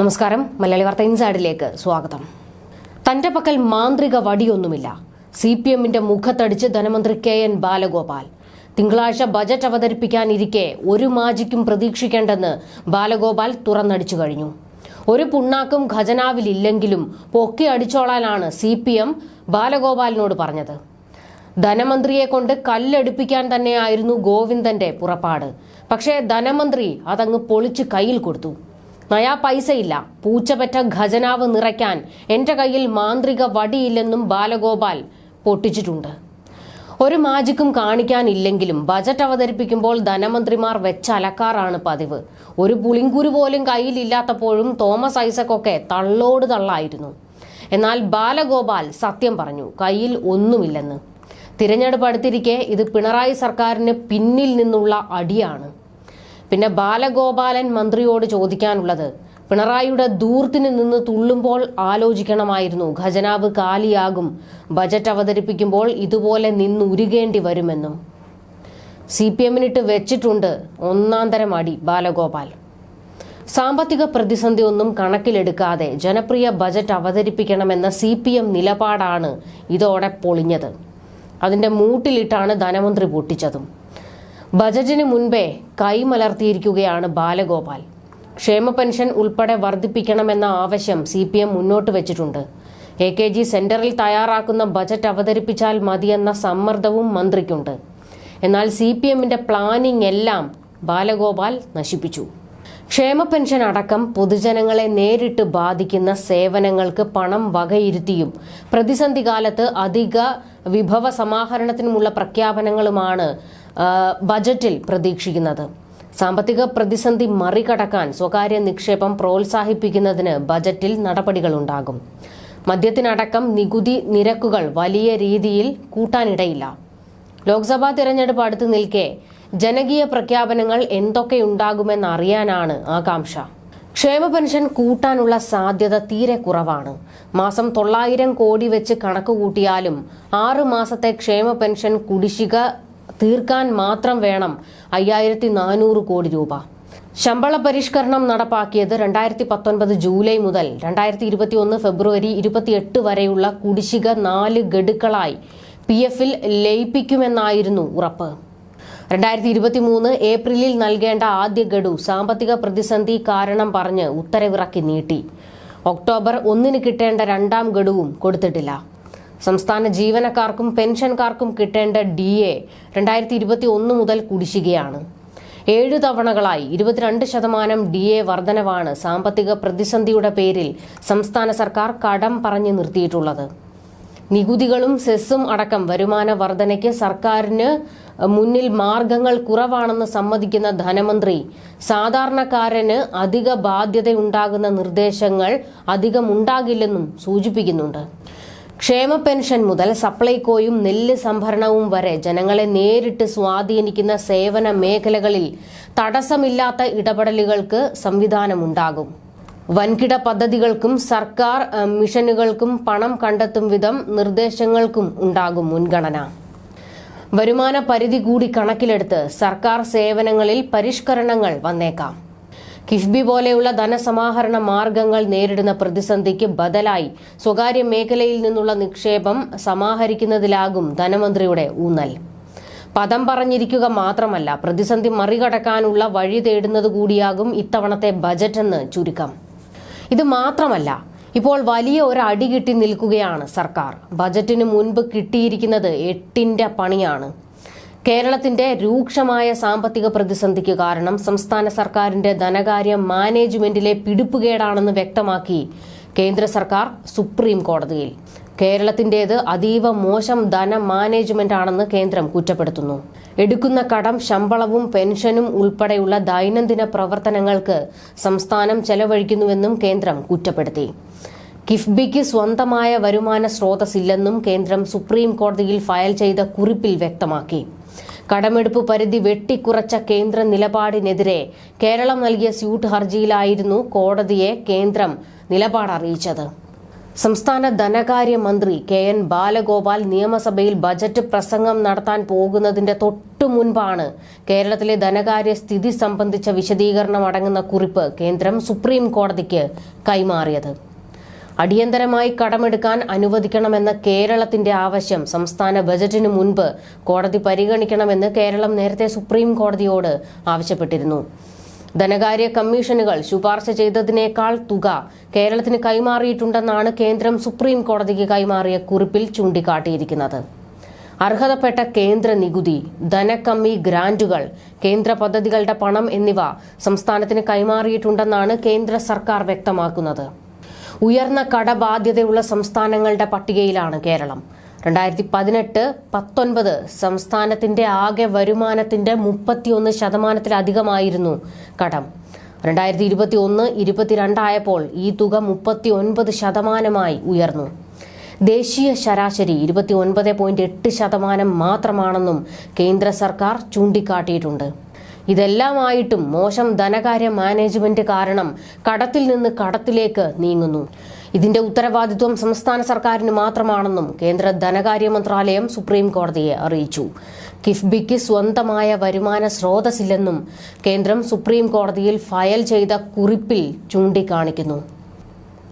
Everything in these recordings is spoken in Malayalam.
നമസ്കാരം. മലയാളി വാർത്ത ഇൻസൈഡിലേക്ക് സ്വാഗതം. തന്റെ പക്കൽ മാന്ത്രിക വടിയൊന്നുമില്ല. സി പി എമ്മിന്റെ മുഖത്തടിച്ച് ധനമന്ത്രി കെ എൻ ബാലഗോപാൽ. തിങ്കളാഴ്ച ബജറ്റ് അവതരിപ്പിക്കാനിരിക്കെ ഒരു മാജിക്കും പ്രതീക്ഷിക്കേണ്ടെന്ന് ബാലഗോപാൽ തുറന്നടിച്ചു കഴിഞ്ഞു. ഒരു പുണ്ണാക്കും ഖജനാവിലില്ലെങ്കിലും പൊക്കി അടിച്ചോളാനാണ് സി പി എം ബാലഗോപാലിനോട് പറഞ്ഞത്. ധനമന്ത്രിയെ കൊണ്ട് കല്ലെടുപ്പിക്കാൻ തന്നെയായിരുന്നു ഗോവിന്ദന്റെ പുറപ്പാട്. പക്ഷേ ധനമന്ത്രി അതങ്ങ് പൊളിച്ച് കയ്യിൽ കൊടുത്തു. നയാ പൈസയില്ല. പൂച്ചപറ്റ ഖജനാവ് നിറയ്ക്കാൻ എന്റെ കയ്യിൽ മാന്ത്രിക വടിയില്ലെന്നും ബാലഗോപാൽ പൊട്ടിച്ചിട്ടുണ്ട്. ഒരു മാജിക്കും കാണിക്കാനില്ലെങ്കിലും ബജറ്റ് അവതരിപ്പിക്കുമ്പോൾ ധനമന്ത്രിമാർ വെച്ചലക്കാറാണ് പതിവ്. ഒരു പുളിങ്കുരു പോലും കയ്യിലില്ലാത്തപ്പോഴും തോമസ് ഐസക്കൊക്കെ തള്ളോട് തള്ളായിരുന്നു. എന്നാൽ ബാലഗോപാൽ സത്യം പറഞ്ഞു കയ്യിൽ ഒന്നുമില്ലെന്ന്. തിരഞ്ഞെടുപ്പ് അടുത്തിരിക്കെ ഇത് പിണറായി സർക്കാരിന് പിന്നിൽ നിന്നുള്ള അടിയാണ്. പിന്നെ ബാലഗോപാലൻ മന്ത്രിയോട് ചോദിക്കാനുള്ളത്. പിണറായിയുടെ ദൂർത്തിന് നിന്ന് തുള്ളുമ്പോൾ ആലോചിക്കണമായിരുന്നു. ഖജനാവ് കാലിയാകും. ബജറ്റ് അവതരിപ്പിക്കുമ്പോൾ ഇതുപോലെ നിന്നുരുകേണ്ടി വരുമെന്നും. സി പി എമ്മിനിട്ട് വെച്ചിട്ടുണ്ട് ഒന്നാം അടി ബാലഗോപാൽ. സാമ്പത്തിക പ്രതിസന്ധി ഒന്നും കണക്കിലെടുക്കാതെ ജനപ്രിയ ബജറ്റ് അവതരിപ്പിക്കണമെന്ന സി പി എം നിലപാടാണ് ഇതോടെ പൊളിഞ്ഞത്. അതിന്റെ മൂട്ടിലിട്ടാണ് ധനമന്ത്രി പൊട്ടിച്ചതും. ബജറ്റിന് മുൻപേ കൈമലർത്തിയിരിക്കുകയാണ് ബാലഗോപാൽ. ക്ഷേമ പെൻഷൻ ഉൾപ്പെടെ വർദ്ധിപ്പിക്കണമെന്ന ആവശ്യം സി പി എം മുന്നോട്ട് വെച്ചിട്ടുണ്ട്. എ കെ ജി സെന്ററിൽ തയ്യാറാക്കുന്ന ബജറ്റ് അവതരിപ്പിച്ചാൽ മതിയെന്ന സമ്മർദ്ദവും മന്ത്രിക്കുണ്ട്. എന്നാൽ സി പി എമ്മിന്റെ പ്ലാനിംഗ് എല്ലാം ബാലഗോപാൽ നശിപ്പിച്ചു. ക്ഷേമ പെൻഷൻ അടക്കം പൊതുജനങ്ങളെ നേരിട്ട് ബാധിക്കുന്ന സേവനങ്ങൾക്ക് പണം വകയിരുത്തിയും പ്രതിസന്ധി കാലത്ത് അധിക വിഭവ സമാഹരണത്തിനുമുള്ള പ്രഖ്യാപനങ്ങളുമാണ് ബജറ്റിൽ പ്രതീക്ഷിക്കുന്നത്. സാമ്പത്തിക പ്രതിസന്ധി മറികടക്കാൻ സ്വകാര്യ നിക്ഷേപം പ്രോത്സാഹിപ്പിക്കുന്നതിന് ബജറ്റിൽ നടപടികളുണ്ടാകും. മദ്യത്തിനടക്കം നികുതി നിരക്കുകൾ വലിയ രീതിയിൽ കൂട്ടാനിടയില്ല. ലോക്സഭാ തിരഞ്ഞെടുപ്പ് അടുത്ത് നിൽക്കെ ജനകീയ പ്രഖ്യാപനങ്ങൾ എന്തൊക്കെയുണ്ടാകുമെന്ന് അറിയാനാണ് ആകാംക്ഷ. ക്ഷേമ പെൻഷൻ കൂട്ടാനുള്ള സാധ്യത തീരെ കുറവാണ്. മാസം തൊള്ളായിരം കോടി വെച്ച് കണക്ക് കൂട്ടിയാലും ആറ് മാസത്തെ ക്ഷേമ പെൻഷൻ കുടിശ്ശിക തീർക്കാൻ മാത്രം വേണം അയ്യായിരത്തി നാനൂറ് കോടി രൂപ. ശമ്പള പരിഷ്കരണം നടപ്പാക്കിയത് രണ്ടായിരത്തി പത്തൊൻപത് ജൂലൈ മുതൽ രണ്ടായിരത്തി ഇരുപത്തി ഒന്ന് ഫെബ്രുവരി ഇരുപത്തിയെട്ട് വരെയുള്ള കുടിശ്ശിക നാല് ഗഡുക്കളായി പി എഫിൽ ലയിപ്പിക്കുമെന്നായിരുന്നു ഉറപ്പ്. രണ്ടായിരത്തി ഇരുപത്തി മൂന്ന് ഏപ്രിലിൽ നൽകേണ്ട ആദ്യ ഗഡു സാമ്പത്തിക പ്രതിസന്ധി കാരണം പറഞ്ഞ് ഉത്തരവിറക്കി നീട്ടി. ഒക്ടോബർ ഒന്നിന് കിട്ടേണ്ട രണ്ടാം ഗഡുവും കൊടുത്തിട്ടില്ല. സംസ്ഥാന ജീവനക്കാർക്കും പെൻഷൻകാർക്കും കിട്ടേണ്ട ഡി എ രണ്ടായിരത്തി ഇരുപത്തി ഒന്ന് മുതൽ കുടിശ്ശികയാണ്. ഏഴു തവണകളായി ഇരുപത്തിരണ്ട് ശതമാനം ഡി എ വർധനവാണ് സാമ്പത്തിക പ്രതിസന്ധിയുടെ പേരിൽ സംസ്ഥാന സർക്കാർ കടം പറഞ്ഞു നിർത്തിയിട്ടുള്ളത്. നികുതികളും സെസ്സും അടക്കം വരുമാന വർധനയ്ക്ക് സർക്കാരിന് മുന്നിൽ മാർഗങ്ങൾ കുറവാണെന്ന് സമ്മതിക്കുന്ന ധനമന്ത്രി സാധാരണക്കാരന് അധിക ബാധ്യതയുണ്ടാകുന്ന നിർദ്ദേശങ്ങൾ അധികമുണ്ടാകില്ലെന്നും സൂചിപ്പിക്കുന്നുണ്ട്. ക്ഷേമ പെൻഷൻ മുതൽ സപ്ലൈകോയും നെല്ല് സംഭരണവും വരെ ജനങ്ങളെ നേരിട്ട് സ്വാധീനിക്കുന്ന സേവന മേഖലകളിൽ തടസ്സമില്ലാത്ത ഇടപെടലുകൾക്ക് സംവിധാനമുണ്ടാകും. വൻകിട പദ്ധതികൾക്കും സർക്കാർ മിഷനുകൾക്കും പണം കണ്ടെത്തും വിധം നിർദ്ദേശങ്ങൾക്കും ഉണ്ടാകും മുൻഗണന. വരുമാന പരിധി കൂടി കണക്കിലെടുത്ത് സർക്കാർ സേവനങ്ങളിൽ പരിഷ്കരണങ്ങൾ വന്നേക്കാം. കിഫ്ബി പോലെയുള്ള ധനസമാഹരണ മാർഗങ്ങൾ നേരിടുന്ന പ്രതിസന്ധിക്ക് ബദലായി സ്വകാര്യ മേഖലയിൽ നിന്നുള്ള നിക്ഷേപം സമാഹരിക്കുന്നതിലാകും ധനമന്ത്രിയുടെ ഊന്നൽ. പദം പറഞ്ഞിരിക്കുക മാത്രമല്ല പ്രതിസന്ധി മറികടക്കാനുള്ള വഴി തേടുന്നത് കൂടിയാകും ഇത്തവണത്തെ ബജറ്റെന്ന് ചുരുക്കം. ഇത് മാത്രമല്ല ഇപ്പോൾ വലിയ ഒരു അടി കിട്ടി നിൽക്കുകയാണ് സർക്കാർ. ബജറ്റിന് മുൻപ് കിട്ടിയിരിക്കുന്നത് എട്ടിന്റെ പണിയാണ്. കേരളത്തിന്റെ രൂക്ഷമായ സാമ്പത്തിക പ്രതിസന്ധിക്ക് കാരണം സംസ്ഥാന സർക്കാരിന്റെ ധനകാര്യ മാനേജ്മെന്റിലെ പിടിപ്പുകേടാണെന്ന് വ്യക്തമാക്കി കേന്ദ്ര സർക്കാർ സുപ്രീം കോടതിയിൽ. കേരളത്തിന്റേത് അതീവ മോശം ധന മാനേജ്മെന്റ് ആണെന്ന് കേന്ദ്രം കുറ്റപ്പെടുത്തുന്നു. എടുക്കുന്ന കടം ശമ്പളവും പെൻഷനും ഉൾപ്പെടെയുള്ള ദൈനംദിന പ്രവർത്തനങ്ങൾക്ക് സംസ്ഥാനം ചെലവഴിക്കുന്നുവെന്നും കേന്ദ്രം കുറ്റപ്പെടുത്തി. കിഫ്ബിക്ക് സ്വന്തമായ വരുമാന സ്രോതസ്സില്ലെന്നും കേന്ദ്രം സുപ്രീം കോടതിയിൽ ഫയൽ ചെയ്ത കുറിപ്പിൽ വ്യക്തമാക്കി. കടമെടുപ്പ് പരിധി വെട്ടിക്കുറച്ച കേന്ദ്ര നിലപാടിനെതിരെ കേരളം നൽകിയ സ്യൂട്ട് ഹർജിയിലായിരുന്നു കോടതിയെ കേന്ദ്രം നിലപാട് അറിയിച്ചത്. സംസ്ഥാന ധനകാര്യ മന്ത്രി കെ എൻ ബാലഗോപാൽ നിയമസഭയിൽ ബജറ്റ് പ്രസംഗം നടത്താൻ പോകുന്നതിന്റെ തൊട്ടു മുൻപാണ് കേരളത്തിലെ ധനകാര്യ സ്ഥിതി സംബന്ധിച്ച വിശദീകരണം അടങ്ങുന്ന കുറിപ്പ് കേന്ദ്രം സുപ്രീം കോടതിക്ക് കൈമാറിയത്. അടിയന്തരമായി കടമെടുക്കാൻ അനുവദിക്കണമെന്ന കേരളത്തിന്റെ ആവശ്യം സംസ്ഥാന ബജറ്റിന് മുൻപ് കോടതി പരിഗണിക്കണമെന്ന് കേരളം നേരത്തെ സുപ്രീം കോടതിയോട് ആവശ്യപ്പെട്ടിരുന്നു. ധനകാര്യ കമ്മീഷനുകൾ ശുപാർശ ചെയ്തതിനേക്കാൾ തുക കേരളത്തിന് കൈമാറിയിട്ടുണ്ടെന്നാണ് കേന്ദ്രം സുപ്രീം കോടതിക്ക് കൈമാറിയ കുറിപ്പിൽ ചൂണ്ടിക്കാട്ടിയിരിക്കുന്നത്. അർഹതപ്പെട്ട കേന്ദ്ര നികുതി ധനക്കമ്മി ഗ്രാന്റുകൾ കേന്ദ്ര പദ്ധതികളുടെ പണം എന്നിവ സംസ്ഥാനത്തിന് കൈമാറിയിട്ടുണ്ടെന്നാണ് കേന്ദ്ര സർക്കാർ വ്യക്തമാക്കുന്നത്. ഉയർന്ന കടബാധ്യതയുള്ള സംസ്ഥാനങ്ങളുടെ പട്ടികയിലാണ് കേരളം. രണ്ടായിരത്തി പതിനെട്ട് പത്തൊൻപത് സംസ്ഥാനത്തിന്റെ ആകെ വരുമാനത്തിന്റെ മുപ്പത്തിയൊന്ന് ശതമാനത്തിലധികമായിരുന്നു കടം. രണ്ടായിരത്തി ഇരുപത്തി ഒന്ന് ഇരുപത്തിരണ്ടായപ്പോൾ ഈ തുക മുപ്പത്തി ഒൻപത് ശതമാനമായി ഉയർന്നു. ദേശീയ ശരാശരി ഇരുപത്തി ഒൻപത് പോയിന്റ് എട്ട് ശതമാനം മാത്രമാണെന്നും കേന്ദ്ര സർക്കാർ ചൂണ്ടിക്കാട്ടിയിട്ടുണ്ട്. ഇതെല്ലാമായിട്ടും മോശം ധനകാര്യ മാനേജ്മെന്റ് കാരണം കടത്തിൽ നിന്ന് കടത്തിലേക്ക് നീങ്ങുന്നു. ഇതിന്റെ ഉത്തരവാദിത്വം സംസ്ഥാന സർക്കാരിന് മാത്രമാണെന്നും കേന്ദ്ര ധനകാര്യ മന്ത്രാലയം സുപ്രീം കോടതിയെ അറിയിച്ചു. കിഫ്ബിക്ക് സ്വന്തമായ വരുമാന സ്രോതസ്സില്ലെന്നും കേന്ദ്രം സുപ്രീം കോടതിയിൽ ഫയൽ ചെയ്ത കുറിപ്പിൽ ചൂണ്ടിക്കാണിക്കുന്നു.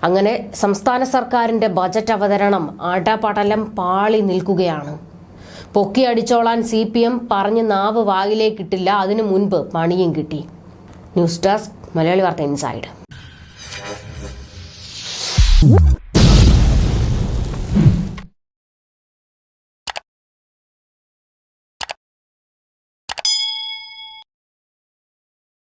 അങ്ങനെ സംസ്ഥാന സർക്കാരിന്റെ ബജറ്റ് അവതരണം അടപടലം പാളി നിൽക്കുകയാണ്. പൊക്കി അടിച്ചോളാൻ സി പി എം പറഞ്ഞ് നാവ് വായിലേക്കിട്ടില്ല. അതിനു മുൻപ് പണിയും കിട്ടി. ന്യൂസ് ഡെസ്ക് മലയാളി വാർത്ത ഇൻസൈഡ്.